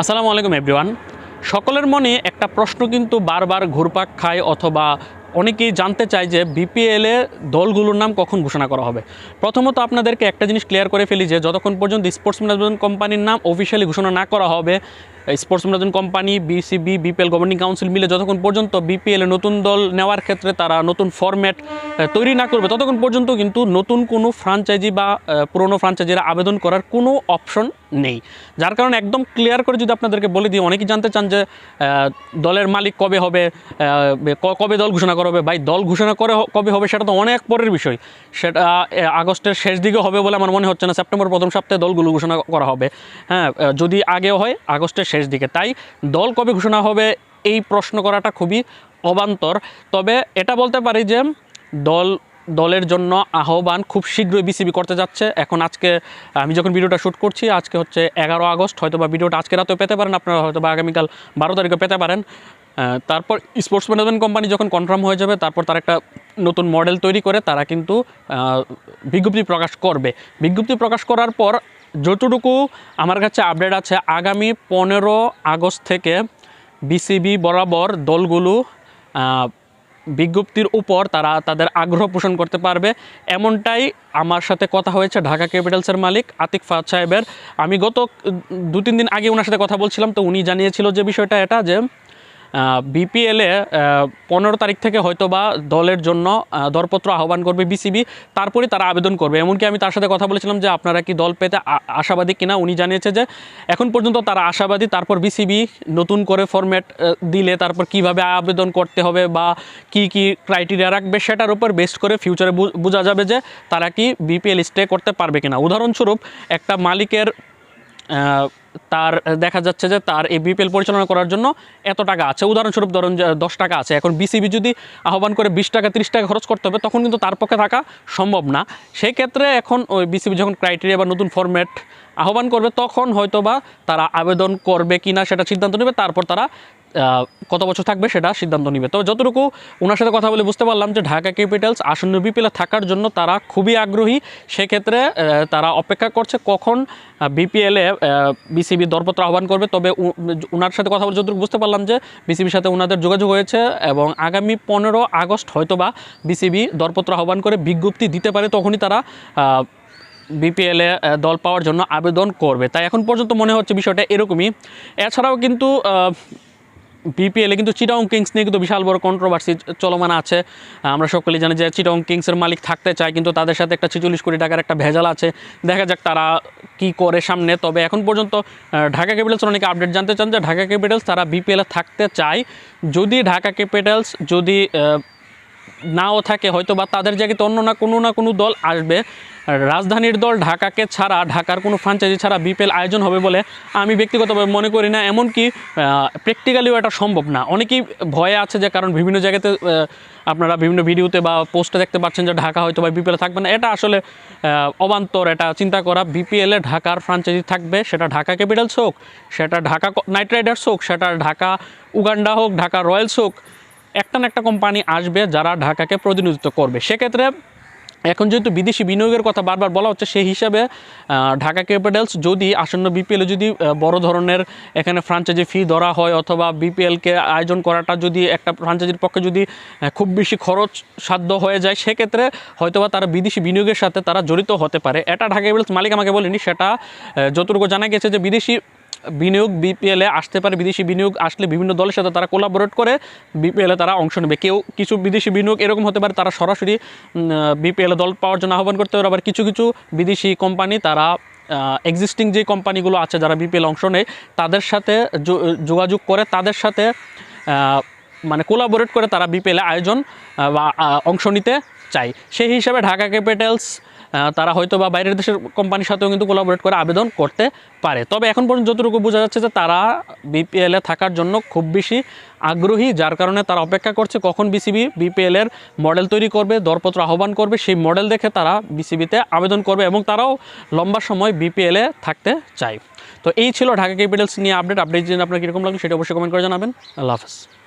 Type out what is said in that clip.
আসসালামু আলাইকুম এভরিওয়ান সকলের মনে একটা প্রশ্ন কিন্তু বারবার ঘুরপাক খায় অথবা অনেকেই জানতে চায় যে বিপিএলে দলগুলোর নাম কখন ঘোষণা করা হবে। প্রথমত আপনাদেরকে একটা জিনিস ক্লিয়ার করে ফেলি যে যতক্ষণ পর্যন্ত স্পোর্টস ম্যানেজমেন্ট কোম্পানির নাম অফিসিয়ালি ঘোষণা না করা হবে sports management company BCB BPL governing council মিলে যতক্ষণ পর্যন্ত বিপিএলে নতুন দল নেওয়ার ক্ষেত্রে তারা নতুন ফরম্যাট তৈরি না করবে, ততক্ষণ পর্যন্ত কিন্তু নতুন কোনো ফ্রাঞ্চাইজি বা পুরনো ফ্রাঞ্চাইজিরা আবেদন করার কোনো অপশন নেই। যার কারণে একদম ক্লিয়ার করে যদি আপনাদেরকে বলে দিই, অনেকেই জানতে চান যে দলের মালিক কবে হবে কবে দল ঘোষণা করা হবে? ভাই, দল ঘোষণা করে কবে হবে সেটা তো অনেক পরের বিষয়। সেটা আগস্টের শেষ দিকে হবে বলে আমার মনে হচ্ছে না, সেপ্টেম্বর প্রথম সপ্তাহে দলগুলো ঘোষণা করা হবে। হ্যাঁ যদি আগেও হয়, আগস্টের শেষ দিকে। তাই দল কবে ঘোষণা হবে এই প্রশ্ন করাটা খুবই অবান্তর। তবে এটা বলতে পারি যে দল, দলের জন্য আহ্বান খুব শীঘ্রই বিসিবি করতে যাচ্ছে। এখন আজকে, আমি যখন ভিডিওটা শ্যুট করছি, আজকে হচ্ছে এগারো আগস্ট হয়তো বা ভিডিওটা আজকে রাতেও পেতে পারেন, আপনারা হয়তো বা আগামীকাল বারো তারিখে পেতে পারেন। তারপর স্পোর্টস ম্যানেজমেন্ট কোম্পানি যখন কনফার্ম হয়ে যাবে, তারপর তার একটা নতুন মডেল তৈরি করে, তারা কিন্তু বিজ্ঞপ্তি প্রকাশ করবে। বিজ্ঞপ্তি প্রকাশ করার পর যতটুকু আমার কাছে আপডেট আছে, আগামী পনেরো আগস্ট থেকে বিসিবি বরাবর দলগুলো বিজ্ঞপ্তির উপর তারা তাদের আগ্রহ পোষণ করতে পারবে। এমনটাই আমার সাথে কথা হয়েছে ঢাকা ক্যাপিটালসের মালিক আতিক ফাদ সাহেবের। আমি গত দু তিন দিন আগে ওনার সাথে কথা বলছিলাম, তো উনি জানিয়েছিল যে বিষয়টা এটা যে বিপিএলে পনেরো তারিখ থেকে হয়তো বা দলের জন্য দরপত্র আহ্বান করবে বিসিবি তারপরে তারা আবেদন করবে। এমনকি আমি তার সাথে কথা বলেছিলাম যে আপনারা কি দল পেতে আশাবাদী কিনা, উনি জানিয়েছে যে এখন পর্যন্ত তারা আশাবাদী, তারপর বিসিবি নতুন করে ফরম্যাট দিলে তারপর কীভাবে আবেদন করতে হবে বা কি কি ক্রাইটেরিয়া রাখবে, সেটার উপর বেস্ট করে ফিউচারে বোঝা যাবে যে তারা কি বিপিএল স্টে করতে পারবে কিনা। উদাহরণস্বরূপ, একটা মালিকের তার দেখা যাচ্ছে যে তার এই বিপিএল পরিচালনা করার জন্য এত টাকা আছে। উদাহরণস্বরূপ ধরুন দশ টাকা আছে। এখন বিসিবি যদি আহ্বান করে বিশ টাকা, তিরিশ টাকা খরচ করতে হবে, তখন কিন্তু তার পক্ষে থাকা সম্ভব না। সেই ক্ষেত্রে এখন ওই বিসিবি যখন ক্রাইটেরিয়া বা নতুন ফরম্যাট আহ্বান করবে, তখন হয়তো বা তারা আবেদন করবে কিনা সেটা সিদ্ধান্ত নেবে। তারপর তারা কত বছর থাকবে সেটা সিদ্ধান্ত নেবে। তবে যতটুকু ওনার সাথে কথা বলে বুঝতে পারলাম যে ঢাকা ক্যাপিটালস আসন্ন বিপিএলে থাকার জন্য তারা খুবই আগ্রহী। সেক্ষেত্রে তারা অপেক্ষা করছে কখন বিপিএলে বিসিবি দরপত্র আহ্বান করবে। তবে ওনার সাথে কথা বলে যতটুকু বুঝতে পারলাম যে বিসিবির সাথে ওনাদের যোগাযোগ হয়েছে এবং আগামী পনেরো আগস্ট হয়তোবা বিসিবি দরপত্র আহ্বান করে বিজ্ঞপ্তি দিতে পারে তখনই তারা বিপিএলে দল পাওয়ার জন্য আবেদন করবে। তাই এখন পর্যন্ত মনে হচ্ছে বিষয়টা এরকমই। এছাড়াও কিন্তু বিপিএলে কিন্তু চিটাং কিংস নিয়ে কিন্তু বিশাল বড় কন্ট্রোভার্সি চলমান আছে। আমরা সকলেই জানি যে চিটাং কিংসের মালিক থাকতে চায়, কিন্তু তাদের সাথে একটা ছেচল্লিশ কোটি টাকার একটা ভেজাল আছে। দেখা যাক তারা কি করে সামনে। তবে এখন পর্যন্ত ঢাকা ক্যাপিটালস অনেকে আপডেট জানতে চান যে ঢাকা ক্যাপিটালস তারা বিপিএলে থাকতে চায়। যদি ঢাকা ক্যাপিটালস যদি নাও থাকে হয়তো বা তাদের জায়গাতে অন্য না কোনো না কোনো দল আসবে। রাজধানীর দল ঢাকাকে ছাড়া, ঢাকার কোনো ফ্রাঞ্চাইজি ছাড়া বিপিএল আয়োজন হবে বলে আমি ব্যক্তিগতভাবে মনে করি না, এমনকি প্র্যাকটিক্যালিও এটা সম্ভব না। অনেকেই ভয়ে আছে যে কারণ বিভিন্ন জায়গাতে আপনারা বিভিন্ন ভিডিওতে বা পোস্টে দেখতে পাচ্ছেন যে ঢাকা হয়তো বা বিপিএল থাকবে না। এটা আসলে অবান্তর, এটা চিন্তা করা। বিপিএলে ঢাকার ফ্রাঞ্চাইজি থাকবে, সেটা ঢাকা ক্যাপিটালস হোক, সেটা ঢাকা নাইট রাইডার্স হোক, সেটা ঢাকা উগান্ডা হোক, ঢাকা রয়্যালস হোক একটা না একটা কোম্পানি আসবে যারা ঢাকাকে প্রতিনিধিত্ব করবে। সেক্ষেত্রে এখন যেহেতু বিদেশি বিনিয়োগের কথা বারবার বলা হচ্ছে, সেই হিসাবে ঢাকা ক্যাপিটালস যদি আসন্ন বিপিএলে যদি বড় ধরনের এখানে ফ্রাঞ্চাইজি ফি ধরা হয় অথবা বিপিএলকে আয়োজন করাটা যদি একটা ফ্রাঞ্চাইজির পক্ষে যদি খুব বেশি খরচ সাধ্য হয়ে যায়, সেক্ষেত্রে হয়তোবা তারা বিদেশি বিনিয়োগের সাথে তারা জড়িত হতে পারে। এটা ঢাকা ক্যাপিটালস মালিক আমাকে বলেনি, সেটা যতটুকু জানা গেছে যে বিদেশি বিনিয়োগ বিপিএলে আসতে পারে, বিদেশি বিনিয়োগ আসলে বিভিন্ন দলের সাথে তারা কোলাবোরেট করে, বিপিএলে তারা অংশ নেবে। কেউ কিছু বিদেশি বিনিয়োগ এরকম হতে পারে, তারা সরাসরি বিপিএলে দল পাওয়ার জন্য আহ্বান করতে পারে, আবার কিছু কিছু বিদেশি কোম্পানি তারা এক্সিস্টিং যে কোম্পানিগুলো আছে যারা বিপিএল অংশ নেয়, তাদের সাথে যোগাযোগ করে, তাদের সাথে মানে কোলাবোরেট করে তারা বিপিএলে আয়োজন বা অংশ নিতে চায়। সেই হিসাবে ঢাকা ক্যাপিটালস তারা হয়তো বা বাইরের দেশের কোম্পানির সাথেও কিন্তু কোলাবোরেট করে আবেদন করতে পারে। তবে এখন পর্যন্ত যতটুকু বোঝা যাচ্ছে যে তারা বিপিএলে থাকার জন্য খুব বেশি আগ্রহী, যার কারণে তারা অপেক্ষা করছে কখন বিসিবি বিপিএলের মডেল তৈরি করবে, দরপত্র আহ্বান করবে, সেই মডেল দেখে তারা বিসিবিতে আবেদন করবে এবং তারাও লম্বা সময় বিপিএলে থাকতে চায়। তো এই ছিল ঢাকা ক্যাপিটালস নিয়ে আপডেট আপডেট আপনার কীরকম লাগল সেটা অবশ্যই কমেন্ট করে জানাবেন। আল্লাহ হাফেজ।